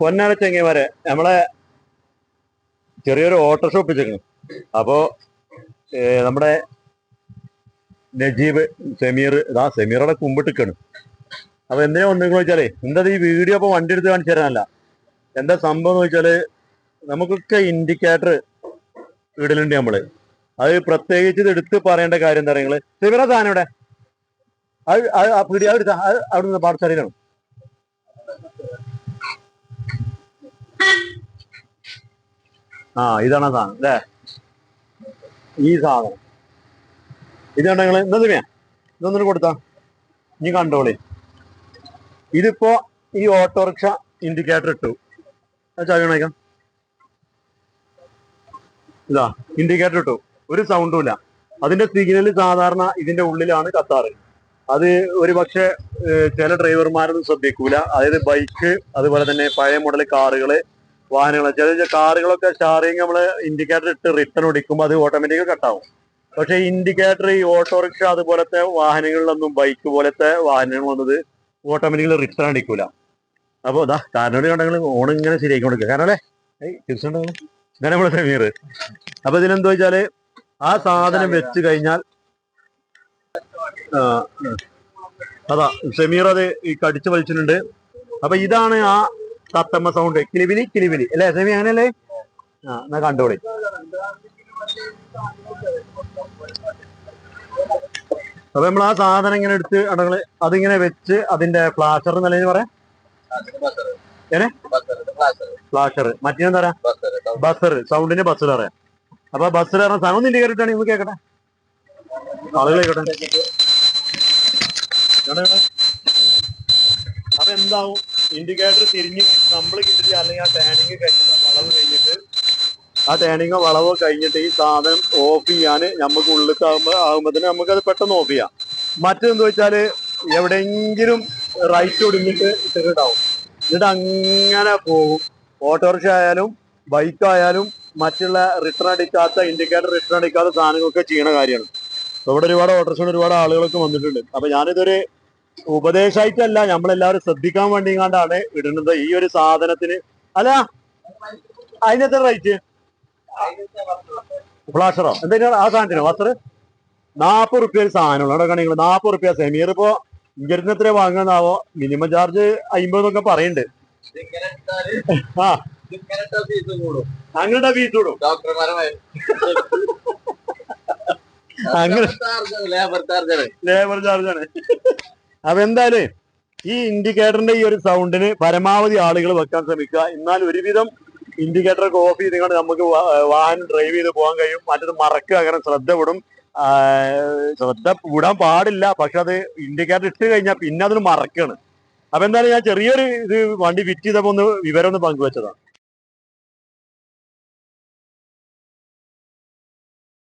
പൊന്നാന ചെങ്ങന്മാരെ നമ്മളെ ചെറിയൊരു auto shop വെച്ചേക്കുന്നു അപ്പോ നമ്മുടെ നജീബ് സെമീർ ഇതാ സെമീറോടെ കുമ്പിട്ടിക്കാണ് അപ്പൊ എന്തിനാ വന്നിരിക്കണ വെച്ചാലേ എന്താ ഈ വീഡിയോ അപ്പൊ വണ്ടി എടുത്ത് കാണിച്ചു തരാനല്ല. എന്താ സംഭവം എന്ന് വെച്ചാൽ നമുക്കൊക്കെ ഇൻഡിക്കേറ്റർ ഇടലുണ്ട് നമ്മൾ. അത് പ്രത്യേകിച്ച് ഇത് എടുത്ത് പറയേണ്ട കാര്യം എന്താ പറയുക സെമീറ സാധനം ഇവിടെ അത് പിടി അവിടെ നിന്ന് പാടത്തറിയണം ആ ഇതാണ് സാധനം അല്ലേ? ഈ സാധനം. ഇതാണ് നിങ്ങൾ എന്താ സമയ ഇതൊന്നും കൊടുത്താ. ഇനി കണ്ടോളി. ഇതിപ്പോ ഈ ഓട്ടോറിക്ഷ ഇൻഡിക്കേറ്റർ ഇട്ടു. ചാവി ഇതാ ഇൻഡിക്കേറ്റർ ഇട്ടു. ഒരു സൗണ്ടും ഇല്ല. അതിന്റെ സിഗ്നൽ സാധാരണ ഇതിന്റെ ഉള്ളിലാണ് കത്താറ്. അത് ഒരു പക്ഷെ ചില ഡ്രൈവർമാരൊന്നും ശ്രദ്ധിക്കൂല. അതായത് ബൈക്ക് അതുപോലെ തന്നെ പഴയ മോഡൽ കാറുകൾ വാഹനങ്ങൾ ചില കാറുകളൊക്കെ സ്റ്റാറിങ് നമ്മൾ ഇൻഡിക്കേറ്റർ ഇട്ട് റിട്ടേൺ ഓടിക്കുമ്പോൾ അത് ഓട്ടോമാറ്റിക് കട്ടാവും പക്ഷെ ഇൻഡിക്കേറ്റർ ഈ ഓട്ടോറിക്ഷ അതുപോലത്തെ വാഹനങ്ങളിലൊന്നും ബൈക്ക് പോലത്തെ വാഹനങ്ങളൊന്നും ഓട്ടോമാറ്റിക്കലി റിട്ടേൺ അടിക്കൂല. അപ്പോൾ ഇതാ കാരണം കണ്ടെങ്കിൽ ഓൺ ഇങ്ങനെ ശരിയാക്കി കൊടുക്കുക. കാരണം അല്ലേ? ഏയ് തിരിച്ചുണ്ടോ ഇങ്ങനെ നമ്മളെ സമീർ. അപ്പൊ ഇതിനെന്താ വെച്ചാൽ ആ സാധനം വെച്ച് കഴിഞ്ഞാൽ. അതാ സമീർ അത് ഈ കടിച്ചു വലിച്ചിട്ടുണ്ട്. അപ്പൊ ഇതാണ് ആ തത്തമ്മ സൗണ്ട് കിളിവിലി കിളിവിലി അല്ലേ സെമി അങ്ങനല്ലേ ആ എന്നാ കണ്ടോളി. അപ്പൊ നമ്മൾ ആ സാധനം ഇങ്ങനെ എടുത്ത് അടങ്ങൾ അതിങ്ങനെ വെച്ച് അതിന്റെ ഫ്ലാഷർ എന്നല്ലേ പറയാം? ഏനെ? ഫ്ലാഷർ മറ്റേന്താ പറയാ? ബസർ. സൗണ്ടിന്റെ ബസ് പറയാം. അപ്പൊ ബസ് പറഞ്ഞ സാധനം ഒന്ന് ഇൻഡിക്കേറ്റാണ് ഇന്ന് കേക്കട്ടെ? കേട്ടോ. അപ്പൊ എന്താവും ഇൻഡിക്കേറ്റർ തിരിഞ്ഞ് നമ്മൾ കിട്ടിട്ട് അല്ലെങ്കിൽ ആ ടേണിങ് കഴിഞ്ഞിട്ട് വളവ് കഴിഞ്ഞിട്ട് ആ ടേണിങ്ങോ വളവോ കഴിഞ്ഞിട്ട് ഈ സാധനം ഓഫ് ചെയ്യാൻ നമുക്ക് ഉള്ളിൽ ആകുമ്പോൾ തന്നെ നമുക്ക് അത് പെട്ടെന്ന് ഓഫ് ചെയ്യാം. മറ്റെന്താ വെച്ചാൽ എവിടെയെങ്കിലും റൈറ്റ് ഒടിഞ്ഞിട്ട് ഇട്ടിട്ടുണ്ടാവും. എന്നിട്ട് അങ്ങനെ പോകും. ഓട്ടോറിക്ഷ ആയാലും ബൈക്ക് ആയാലും മറ്റുള്ള റിട്ടേൺ അടിക്കാത്ത ഇൻഡിക്കേറ്റർ റിട്ടേൺ അടിക്കാത്ത സാധനങ്ങളൊക്കെ ചെയ്യണ കാര്യമാണ്. ഇവിടെ ഒരുപാട് ഓട്ടോറിക്ഷ ഒരുപാട് ആളുകളൊക്കെ വന്നിട്ടുണ്ട്. അപ്പൊ ഞാനിതൊരു ഉപദേശമായിട്ടല്ല നമ്മളെല്ലാവരും ശ്രദ്ധിക്കാൻ വേണ്ടി കണ്ടാണ് ഇടുന്നത് ഈ ഒരു സാധനത്തിന്. അല്ല അതിനെത്ര റേറ്റ് ഫ്ലാഷറോ എന്തെങ്കിലും ആ സാധനത്തിനോ? വസ്ത്ര നാപ്പത് റുപ്യ ഒരു സാധനമുള്ളൂ അവിടെ നിങ്ങൾ നാപ്പത് റുപ്യ സെമീർ ഇപ്പോ ഇങ്ങനെ എത്ര വാങ്ങുന്നതാവോ? മിനിമം ചാർജ് അമ്പതെന്നൊക്കെ പറയുന്നുണ്ട് ആ. അങ്ങനത്തെ ഫീസ് കൂടും. ലേബർ ലേബർ ചാർജാണ് അപ്പൊ എന്തായാലും ഈ ഇൻഡിക്കേറ്ററിന്റെ ഈ ഒരു സൗണ്ടിന് പരമാവധി ആളുകൾ വെക്കാൻ ശ്രമിക്കുക. എന്നാൽ ഒരുവിധം ഇൻഡിക്കേറ്റർ ഓഫ് ഓഫ് ചെയ്തുകൊണ്ട് നമുക്ക് വാഹനം ഡ്രൈവ് ചെയ്ത് പോകാൻ കഴിയും. മറ്റത് മറക്കുക അങ്ങനെ ശ്രദ്ധ വിടും. ശ്രദ്ധ വിടാൻ പാടില്ല. പക്ഷെ അത് ഇൻഡിക്കേറ്റർ ഇട്ട് കഴിഞ്ഞാൽ പിന്നെ അതിന് മറക്കാണ്. അപ്പൊ എന്തായാലും ഞാൻ ചെറിയൊരു ഇത് വണ്ടി ഫിറ്റ് ചെയ്തപ്പോ ഒന്ന് വിവരം ഒന്ന് പങ്കുവെച്ചതാണ്.